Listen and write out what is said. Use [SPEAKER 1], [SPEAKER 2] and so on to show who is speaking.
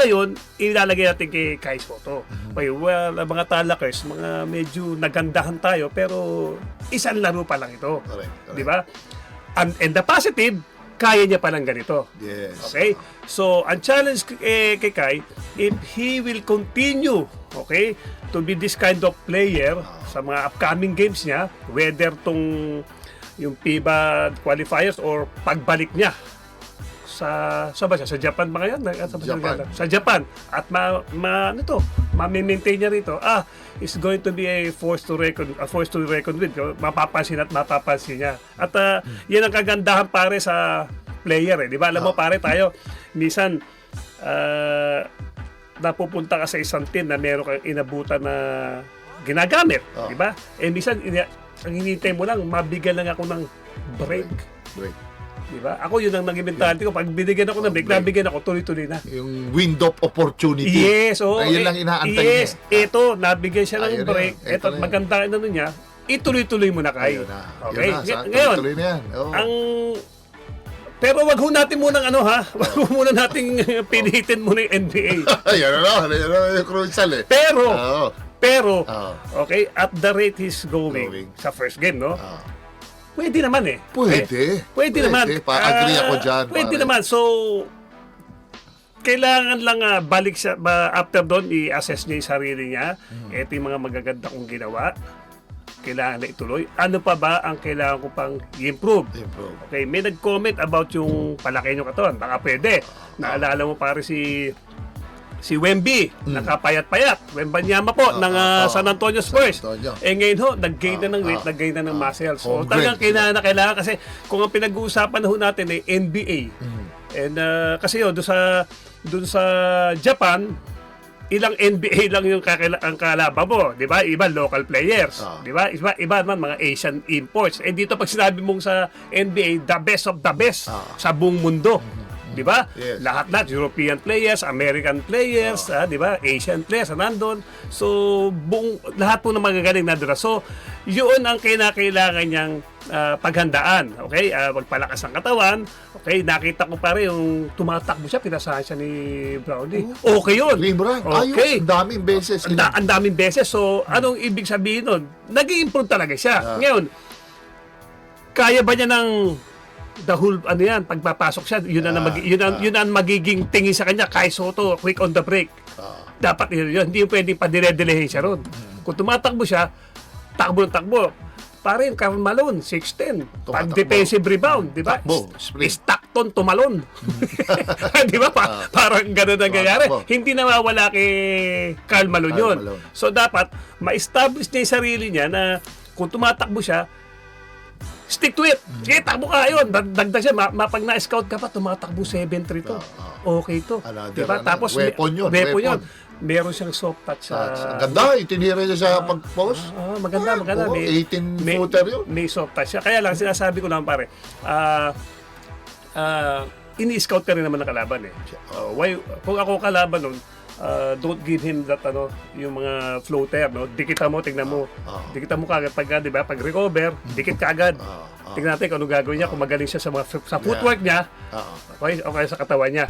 [SPEAKER 1] ngayon, ilalagay natin kay Kai Soto. Okay, well, ang mga talakers, mga medyo nagandahan tayo, pero isang laro pa lang ito.
[SPEAKER 2] Correct, correct.
[SPEAKER 1] Di ba? And, and the positive, kaya niya palang ganito.
[SPEAKER 2] Yes.
[SPEAKER 1] Okay? So, ang challenge eh, kay Kai, if he will continue, okay, to be this kind of player sa mga upcoming games niya, whether tong yung FIBA qualifiers or pagbalik niya sa sa ba siya? Sa Japan ba ngayon? Sa,
[SPEAKER 2] Japan.
[SPEAKER 1] sa Japan. At ma, ma ano to, ma-maintain niya rito. Ah, is going to be a force to reckon a force to reckon with. Mapapansin at mapapansin niya. At ah, yan ang kagandahan pare sa player eh. Di ba? Alam mo pare tayo, minsan ah, napupunta ka sa isang team na meron kang inabutan na ginagamit,
[SPEAKER 2] Oh.
[SPEAKER 1] di ba? Eh minsan ang hinintay mo lang, mabigyan lang ako ng break.
[SPEAKER 2] Great.
[SPEAKER 1] Di ba? Ako yun ang naging mentality ko. Pag binigyan ako ng break,
[SPEAKER 2] break.
[SPEAKER 1] nabigyan ako tuloy-tuloy na.
[SPEAKER 2] Yung window of opportunity.
[SPEAKER 1] Yes, oo.
[SPEAKER 2] Ayun
[SPEAKER 1] Eh,
[SPEAKER 2] lang inaantay
[SPEAKER 1] yes,
[SPEAKER 2] niya.
[SPEAKER 1] ito, nabigyan siya ng
[SPEAKER 2] Ayun
[SPEAKER 1] break.
[SPEAKER 2] yan. Ito
[SPEAKER 1] Ito,
[SPEAKER 2] na yan.
[SPEAKER 1] maganda ano niya, ituloy-tuloy mo na kayo.
[SPEAKER 2] Ayun na.
[SPEAKER 1] Okay?
[SPEAKER 2] Yun na. Sa,
[SPEAKER 1] Ng- ngayon,
[SPEAKER 2] tuloy na yan. Oo.
[SPEAKER 1] ang pero wag ho natin munang ano ha, wag ho muna nating pilitin muna yung NBA.
[SPEAKER 2] Ayun na. Ayun na yung crucial eh.
[SPEAKER 1] Pero,
[SPEAKER 2] Oo.
[SPEAKER 1] pero,
[SPEAKER 2] Oo.
[SPEAKER 1] okay, at the rate he's going,
[SPEAKER 2] Going.
[SPEAKER 1] sa first game, no?
[SPEAKER 2] Oo.
[SPEAKER 1] Pwede naman eh.
[SPEAKER 2] Pwede.
[SPEAKER 1] Eh, pwede, naman.
[SPEAKER 2] Pa-agree
[SPEAKER 1] Ah,
[SPEAKER 2] ako dyan.
[SPEAKER 1] Pwede
[SPEAKER 2] pare.
[SPEAKER 1] naman. So, kailangan lang ah, balik siya, ba, after doon, i-assess niya yung sarili niya.
[SPEAKER 2] Hmm.
[SPEAKER 1] Ito yung mga magaganda kong ginawa. Kailangan na ituloy. Ano pa ba ang kailangan ko pang i-improve?
[SPEAKER 2] Improve.
[SPEAKER 1] Okay, may nag-comment about yung palaki nyo katawan. Baka pwede. Naalala mo pare si si Wemby, nakapayat-payat. Wembanyama po
[SPEAKER 2] Hmm. Ah,
[SPEAKER 1] ng
[SPEAKER 2] ah.
[SPEAKER 1] San Antonio Spurs.
[SPEAKER 2] San Antonio.
[SPEAKER 1] Eh ngayon ho, nag-gain na ng weight,
[SPEAKER 2] Ah,
[SPEAKER 1] nag-gain na ng muscle. So
[SPEAKER 2] home
[SPEAKER 1] talagang kailangan na kailangan kasi kung ang pinag-uusapan ho natin ay NBA.
[SPEAKER 2] Hmm.
[SPEAKER 1] And ah, kasi yun, doon sa doon sa Japan, ilang NBA lang yung kakila, ang kalaban mo, 'di ba? Iba local players,
[SPEAKER 2] Ah.
[SPEAKER 1] 'di ba? Iba iba naman mga Asian imports. Eh dito pag sinabi mong sa NBA, the best of the best
[SPEAKER 2] Ah.
[SPEAKER 1] sa buong mundo. 'Di ba?
[SPEAKER 2] Yes.
[SPEAKER 1] Lahat lahat European players, American players, ah, 'di ba? Asian players na nandun. So buong lahat po ng magagaling na doon. So yun ang kinakailangan niyang ah, paghandaan. Okay? Ah, magpalakas ng katawan. Okay, nakita ko pare yung tumatakbo siya, pinasahan siya ni Brownie. Okay yun.
[SPEAKER 2] Libra.
[SPEAKER 1] Okay.
[SPEAKER 2] Ayos. Ang daming beses.
[SPEAKER 1] Ang, da- ang daming beses. So, anong ibig sabihin nun? Nag-i-improve talaga siya.
[SPEAKER 2] Ah.
[SPEAKER 1] Ngayon, kaya ba niya ng the whole, ano yan, pagpapasok siya, yun, ang,
[SPEAKER 2] Ah,
[SPEAKER 1] mag, yun, ang,
[SPEAKER 2] ah.
[SPEAKER 1] yun ang magiging tingin sa kanya, kay Soto, quick on the break.
[SPEAKER 2] Ah.
[SPEAKER 1] Dapat yun, yun. Hindi pwedeng padire-delehin siya ron.
[SPEAKER 2] Hmm.
[SPEAKER 1] Kung tumatakbo siya, takbo ng takbo. Parin, Karl Malone, 6'10. Pag defensive rebound, di ba? Stockton tumalon. di ba? Pa- parang ganun ang nangyayari. Hindi nawawala kay Karl Malone yun.
[SPEAKER 2] Malone.
[SPEAKER 1] So dapat, ma-establish niya yung sarili niya na kung tumatakbo siya, stick to it. Sige, takbo ka yun. Dag- Dagdag siya. Ma- ma- pag na-scout ka pa, tumatakbo 7-3 to. Okay to.
[SPEAKER 2] Another,
[SPEAKER 1] Diba?
[SPEAKER 2] ano,
[SPEAKER 1] Tapos, may-
[SPEAKER 2] weapon yun,
[SPEAKER 1] Weapon yun.
[SPEAKER 2] weapon.
[SPEAKER 1] Meron siyang soft touch sa...
[SPEAKER 2] Ang ganda. Itinira niya sa pag-post.
[SPEAKER 1] Ah, maganda, maganda.
[SPEAKER 2] Oo, 18-footer yun.
[SPEAKER 1] May soft touch siya. Kaya lang, sinasabi ko lang pare, ah, ah, ini-scout ka rin naman ng kalaban eh. Oh, why, kung ako kalaban nun, ah, don't give him that ano, yung mga floater, no? Dikita mo, tingnan mo.
[SPEAKER 2] Ah.
[SPEAKER 1] Dikita mo kagad pag, di ba, pag recover, dikit kagad.
[SPEAKER 2] Ah, ah.
[SPEAKER 1] Tingnan natin kung ano gagawin niya, kung magaling siya sa, mga, sa footwork niya,
[SPEAKER 2] Ah.
[SPEAKER 1] okay, okay sa katawan niya.